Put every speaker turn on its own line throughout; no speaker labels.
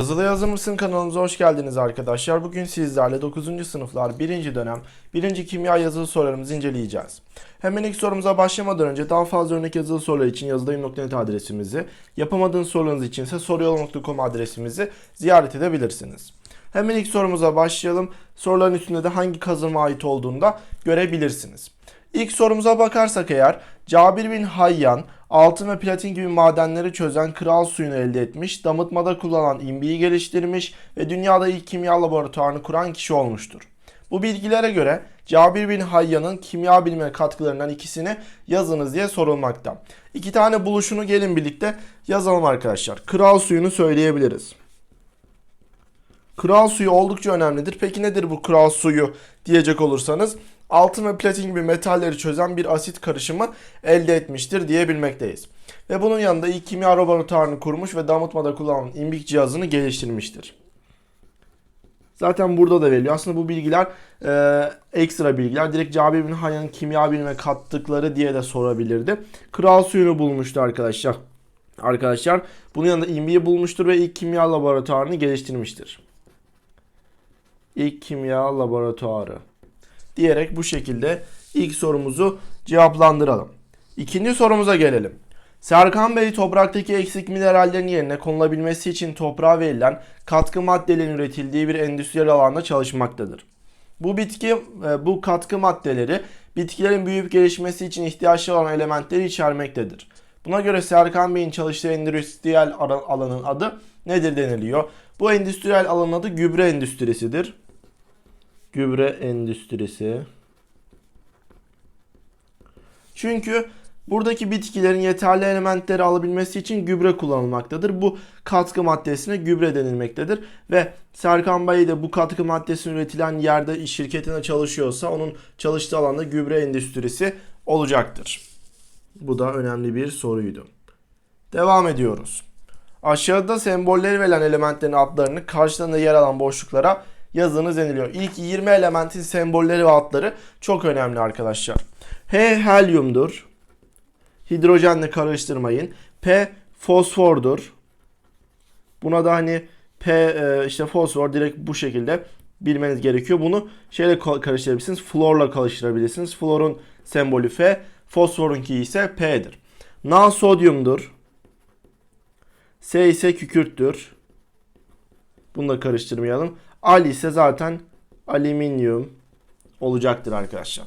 Yazılı Yazır mısın kanalımıza hoş geldiniz arkadaşlar. Bugün sizlerle 9. sınıflar 1. dönem 1. kimya yazılı sorularımızı inceleyeceğiz. Hemen ilk sorumuza başlamadan önce daha fazla örnek yazılı sorular için yazıdayım.net adresimizi, yapamadığınız sorularınız için ise soruyol.com adresimizi ziyaret edebilirsiniz. Hemen ilk sorumuza başlayalım. Soruların üstünde de hangi kazanıma ait olduğunu da görebilirsiniz. İlk sorumuza bakarsak eğer Cabir bin Hayyan altın ve platin gibi madenleri çözen kral suyunu elde etmiş, damıtmada kullanılan imbiyi geliştirmiş ve dünyada ilk kimya laboratuvarını kuran kişi olmuştur. Bu bilgilere göre Cabir bin Hayyan'ın kimya bilimine katkılarından ikisini yazınız diye sorulmakta. İki tane buluşunu gelin birlikte yazalım arkadaşlar. Kral suyunu söyleyebiliriz. Kral suyu oldukça önemlidir. Peki nedir bu kral suyu diyecek olursanız altın ve platin gibi metalleri çözen bir asit karışımı elde etmiştir diyebilmekteyiz. Ve bunun yanında ilk kimya laboratuvarını kurmuş ve damıtmada kullanılan imbik cihazını geliştirmiştir. Zaten burada da veriliyor. Aslında bu bilgiler e, ekstra bilgiler. Direkt Cabir bin Hayyan'ın kimya bilime kattıkları diye de sorabilirdi. Kral suyunu bulmuştu arkadaşlar. Arkadaşlar bunun yanında imbiyi bulmuştur ve ilk kimya laboratuvarını geliştirmiştir. İlk kimya laboratuvarı diyerek bu şekilde ilk sorumuzu cevaplandıralım. İkinci sorumuza gelelim. Serkan Bey topraktaki eksik minerallerin yerine konulabilmesi için toprağa verilen katkı maddelerin üretildiği bir endüstriyel alanda çalışmaktadır. Bu bitki e, bu katkı maddeleri bitkilerin büyüyüp gelişmesi için ihtiyaçlı olan elementleri içermektedir. Buna göre Serkan Bey'in çalıştığı endüstriyel alanın adı nedir deniliyor? Bu endüstriyel alanın adı gübre endüstrisidir. Gübre endüstrisi. Çünkü buradaki bitkilerin yeterli elementleri alabilmesi için gübre kullanılmaktadır. Bu katkı maddesine gübre denilmektedir. Ve Serkan Bey de bu katkı maddesinin üretilen yerde şirketine çalışıyorsa onun çalıştığı alanda gübre endüstrisi olacaktır. Bu da önemli bir soruydu. Devam ediyoruz. Aşağıda sembolleri verilen elementlerin adlarını karşılarında yer alan boşluklara yazınız deniliyor. İlk 20 elementin sembolleri ve adları çok önemli arkadaşlar. H helyumdur. Hidrojenle karıştırmayın. P fosfordur. Buna da hani P e, işte fosfor direkt bu şekilde bilmeniz gerekiyor. Bunu şeyle ka- karıştırabilirsiniz. Florla karıştırabilirsiniz. Florun sembolü F, fosforunki ise P'dir. Na sodyumdur. S ise kükürttür. Bunu da karıştırmayalım. Al ise zaten alüminyum olacaktır arkadaşlar.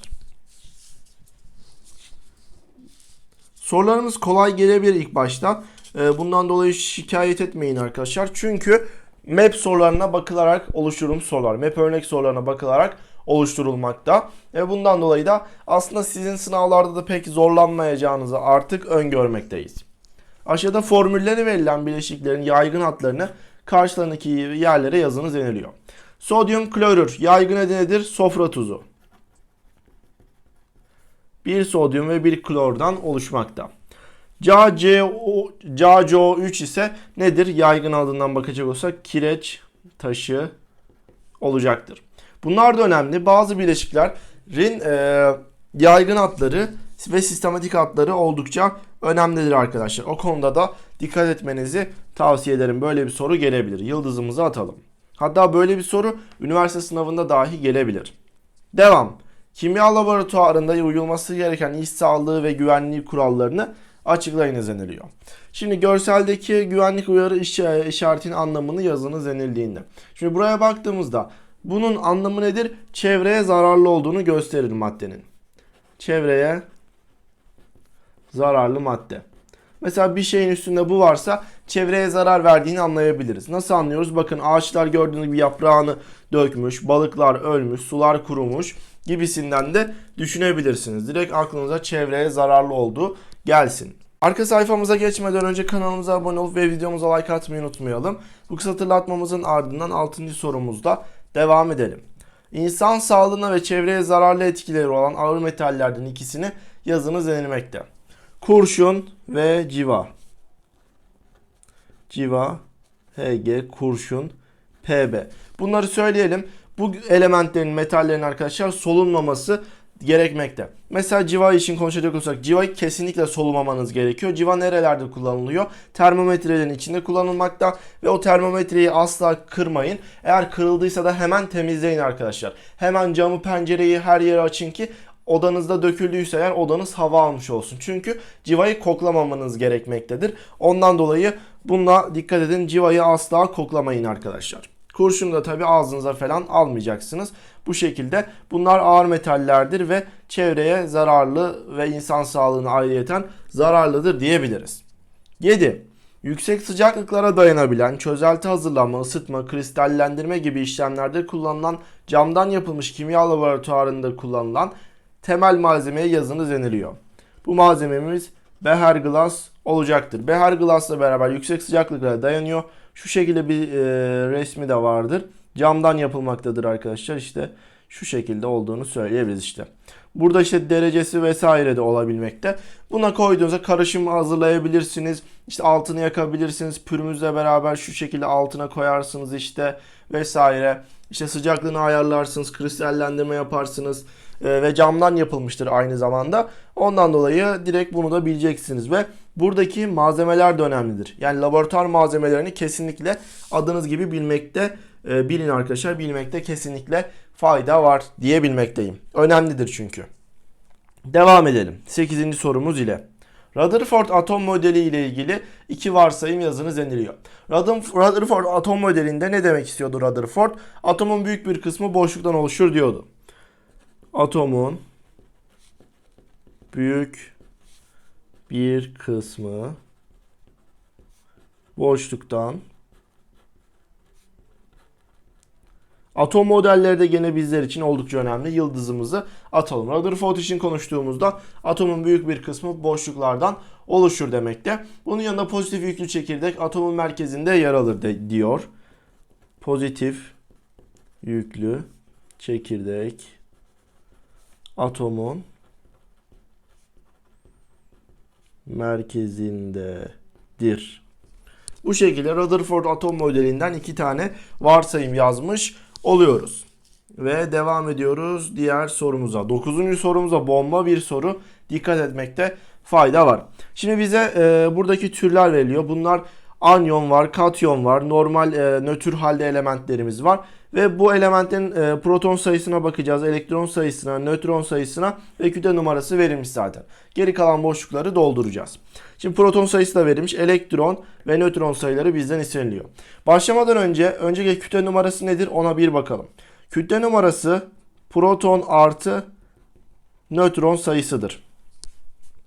Sorularımız kolay gelebilir ilk başta. Ee, Bundan dolayı şikayet etmeyin arkadaşlar. Çünkü map sorularına bakılarak oluşturulum sorular. Map örnek sorularına bakılarak oluşturulmakta. Ve bundan dolayı da aslında sizin sınavlarda da pek zorlanmayacağınızı artık öngörmekteyiz. Aşağıda formülleri verilen bileşiklerin yaygın adlarını karşılarındaki yerlere yazınız deniliyor. Sodyum klorür yaygın adı nedir? Sofra tuzu. Bir sodyum ve bir klordan oluşmakta. CaCO, CaCO3 ise nedir? Yaygın adından bakacak olursak kireç taşı olacaktır. Bunlar da önemli. Bazı bileşiklerin e, yaygın adları ve sistematik adları oldukça önemlidir arkadaşlar. O konuda da dikkat etmenizi tavsiye ederim. Böyle bir soru gelebilir. Yıldızımızı atalım. Hatta böyle bir soru üniversite sınavında dahi gelebilir. Devam. Kimya laboratuvarında uyulması gereken iş sağlığı ve güvenliği kurallarını açıklayınız deniliyor. Şimdi görseldeki güvenlik uyarı iş- işaretinin anlamını yazınız denildiğinde. Şimdi buraya baktığımızda bunun anlamı nedir? Çevreye zararlı olduğunu gösterir maddenin. Çevreye zararlı madde. Mesela bir şeyin üstünde bu varsa çevreye zarar verdiğini anlayabiliriz. Nasıl anlıyoruz? Bakın ağaçlar gördüğünüz gibi yaprağını dökmüş, balıklar ölmüş, sular kurumuş gibisinden de düşünebilirsiniz. Direkt aklınıza çevreye zararlı olduğu gelsin. Arka sayfamıza geçmeden önce kanalımıza abone olup ve videomuza like atmayı unutmayalım. Bu kısa hatırlatmamızın ardından 6. sorumuzda devam edelim. İnsan sağlığına ve çevreye zararlı etkileri olan ağır metallerden ikisini yazınız denilmekte. Kurşun ve civa. Civa, Hg, kurşun, Pb. Bunları söyleyelim. Bu elementlerin, metallerin arkadaşlar solunmaması gerekmekte. Mesela civa için konuşacak olursak civayı kesinlikle solumamanız gerekiyor. Civa nerelerde kullanılıyor? Termometrelerin içinde kullanılmakta ve o termometreyi asla kırmayın. Eğer kırıldıysa da hemen temizleyin arkadaşlar. Hemen camı pencereyi her yere açın ki odanızda döküldüyse eğer odanız hava almış olsun. Çünkü civayı koklamamanız gerekmektedir. Ondan dolayı bununla dikkat edin. Civayı asla koklamayın arkadaşlar. Kurşunu da tabi ağzınıza falan almayacaksınız. Bu şekilde bunlar ağır metallerdir ve çevreye zararlı ve insan sağlığına ayrıyeten zararlıdır diyebiliriz. 7. Yüksek sıcaklıklara dayanabilen, çözelti hazırlama, ısıtma, kristallendirme gibi işlemlerde kullanılan camdan yapılmış kimya laboratuvarında kullanılan temel malzemeye yazınız deniliyor. Bu malzememiz beher glass olacaktır. Beher glassla beraber yüksek sıcaklıklara dayanıyor. Şu şekilde bir e, resmi de vardır. Camdan yapılmaktadır arkadaşlar. İşte şu şekilde olduğunu söyleyebiliriz işte. Burada işte derecesi vesaire de olabilmekte. Buna koyduğunuzda karışım hazırlayabilirsiniz. İşte altını yakabilirsiniz. Pürümüzle beraber şu şekilde altına koyarsınız işte vesaire. İşte sıcaklığını ayarlarsınız, kristallendirme yaparsınız Ee, ve camdan yapılmıştır aynı zamanda. Ondan dolayı direkt bunu da bileceksiniz ve buradaki malzemeler de önemlidir. Yani laboratuvar malzemelerini kesinlikle adınız gibi bilmekte e, bilin arkadaşlar. Bilmekte kesinlikle fayda var diyebilmekteyim. Önemlidir çünkü. Devam edelim. 8. sorumuz ile. Rutherford atom modeli ile ilgili iki varsayım yazınız deniliyor. Rutherford atom modelinde ne demek istiyordu Rutherford? Atomun büyük bir kısmı boşluktan oluşur diyordu. Atomun büyük bir kısmı boşluktan Atom modelleri de gene bizler için oldukça önemli. Yıldızımızı atalım. Rutherford için konuştuğumuzda atomun büyük bir kısmı boşluklardan oluşur demekte. Bunun yanında pozitif yüklü çekirdek atomun merkezinde yer alır de, diyor. Pozitif yüklü çekirdek atomun merkezindedir. Bu şekilde Rutherford atom modelinden iki tane varsayım yazmış oluyoruz. Ve devam ediyoruz diğer sorumuza. Dokuzuncu sorumuza bomba bir soru. Dikkat etmekte fayda var. Şimdi bize e, buradaki türler veriliyor. Bunlar anyon var, katyon var, normal e, nötr halde elementlerimiz var. Ve bu elementin e, proton sayısına bakacağız, elektron sayısına, nötron sayısına ve kütle numarası verilmiş zaten. Geri kalan boşlukları dolduracağız. Şimdi proton sayısı da verilmiş, elektron ve nötron sayıları bizden isteniliyor. Başlamadan önce önceki kütle numarası nedir ona bir bakalım. Kütle numarası proton artı nötron sayısıdır.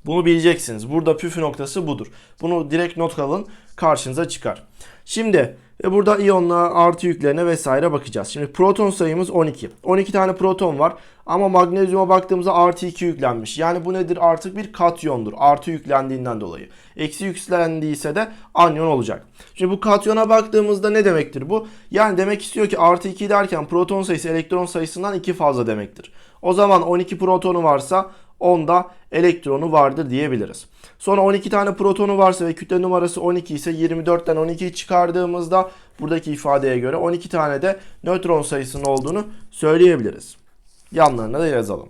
Bunu bileceksiniz. Burada püf noktası budur. Bunu direkt not alın karşınıza çıkar. Şimdi ve burada iyonla artı yüklerine vesaire bakacağız. Şimdi proton sayımız 12. 12 tane proton var ama magnezyuma baktığımızda artı 2 yüklenmiş. Yani bu nedir? Artık bir katyondur. Artı yüklendiğinden dolayı. Eksi yüklendiyse de anyon olacak. Şimdi bu katyona baktığımızda ne demektir bu? Yani demek istiyor ki artı 2 derken proton sayısı elektron sayısından 2 fazla demektir. O zaman 12 protonu varsa 10'da elektronu vardır diyebiliriz. Sonra 12 tane protonu varsa ve kütle numarası 12 ise 24'ten 12'yi çıkardığımızda buradaki ifadeye göre 12 tane de nötron sayısının olduğunu söyleyebiliriz. Yanlarına da yazalım.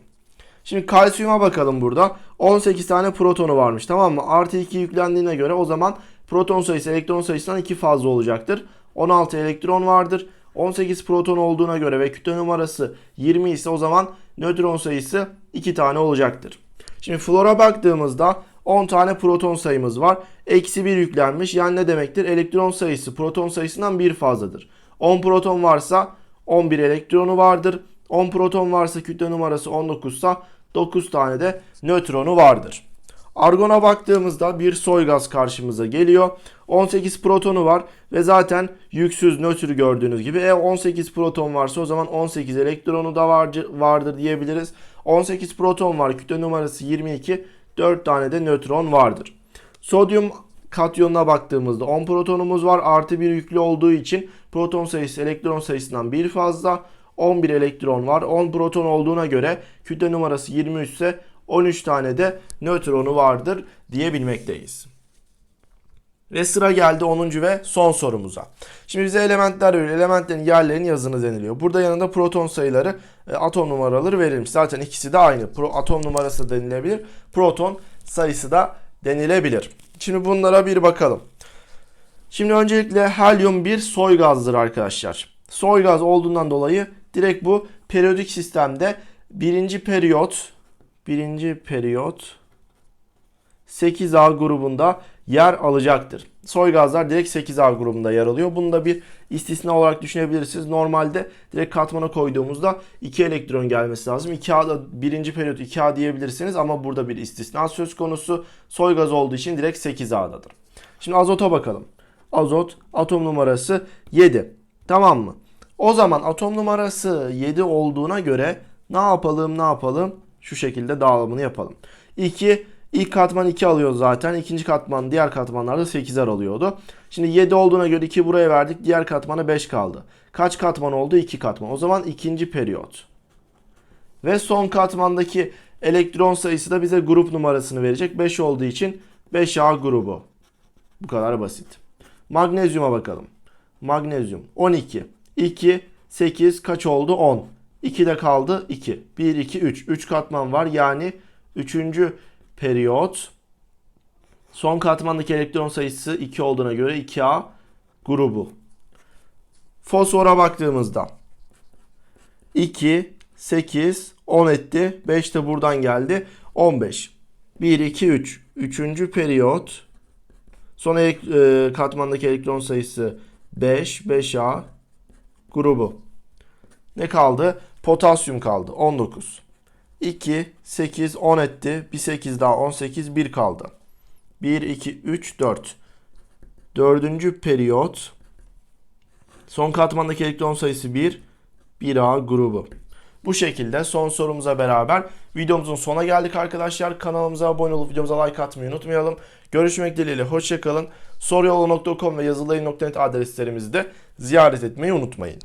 Şimdi kalsiyuma bakalım burada. 18 tane protonu varmış tamam mı? Artı 2 yüklendiğine göre o zaman proton sayısı elektron sayısından 2 fazla olacaktır. 16 elektron vardır. 18 proton olduğuna göre ve kütle numarası 20 ise o zaman nötron sayısı 2 tane olacaktır. Şimdi flora baktığımızda 10 tane proton sayımız var. Eksi 1 yüklenmiş. Yani ne demektir? Elektron sayısı proton sayısından 1 fazladır. 10 proton varsa 11 elektronu vardır. 10 proton varsa kütle numarası 19 ise 9 tane de nötronu vardır. Argona baktığımızda bir soy gaz karşımıza geliyor. 18 protonu var ve zaten yüksüz nötr gördüğünüz gibi. E 18 proton varsa o zaman 18 elektronu da vardır diyebiliriz. 18 proton var kütle numarası 22. 4 tane de nötron vardır. Sodyum katyonuna baktığımızda 10 protonumuz var. Artı 1 yüklü olduğu için proton sayısı elektron sayısından bir fazla. 11 elektron var. 10 proton olduğuna göre kütle numarası 23 ise 13 tane de nötronu vardır diyebilmekteyiz. Ve sıra geldi 10. ve son sorumuza. Şimdi bize elementler veriyor. Elementlerin yerlerini yazınız deniliyor. Burada yanında proton sayıları, e, atom numaraları verilmiş. Zaten ikisi de aynı. Pro, atom numarası da denilebilir. Proton sayısı da denilebilir. Şimdi bunlara bir bakalım. Şimdi öncelikle helyum bir soy gazdır arkadaşlar. Soy gaz olduğundan dolayı direkt bu periyodik sistemde birinci periyot birinci periyot 8A grubunda yer alacaktır. Soy gazlar direkt 8A grubunda yer alıyor. Bunu da bir istisna olarak düşünebilirsiniz. Normalde direkt katmana koyduğumuzda 2 elektron gelmesi lazım. 2A da birinci periyot 2A diyebilirsiniz ama burada bir istisna söz konusu. Soy gaz olduğu için direkt 8A'dadır. Şimdi azota bakalım. Azot atom numarası 7. Tamam mı? O zaman atom numarası 7 olduğuna göre ne yapalım ne yapalım? Şu şekilde dağılımını yapalım. 2 ilk katman 2 alıyor zaten. İkinci katman diğer katmanlarda 8'er alıyordu. Şimdi 7 olduğuna göre 2 buraya verdik. Diğer katmana 5 kaldı. Kaç katman oldu? 2 katman. O zaman ikinci periyot. Ve son katmandaki elektron sayısı da bize grup numarasını verecek. 5 olduğu için 5A grubu. Bu kadar basit. Magnezyuma bakalım. Magnezyum 12. 2, 8 kaç oldu? 10. 2 de kaldı 2. 1, 2, 3. 3 katman var. Yani 3. periyot. Son katmandaki elektron sayısı 2 olduğuna göre 2A grubu. Fosfora baktığımızda 2, 8, 10 etti. 5 de buradan geldi. 15. 1, 2, 3. 3. periyot. Son elek- e, katmandaki elektron sayısı 5, 5A grubu. Ne kaldı? Potasyum kaldı. 19. 2, 8, 10 etti. Bir 8 daha 18, 1 kaldı. 1, 2, 3, 4. Dördüncü periyot. Son katmandaki elektron sayısı 1. 1A grubu. Bu şekilde son sorumuza beraber videomuzun sona geldik arkadaşlar. Kanalımıza abone olup videomuza like atmayı unutmayalım. Görüşmek dileğiyle hoşçakalın. Soryolu.com ve yazılayın.net adreslerimizi de ziyaret etmeyi unutmayın.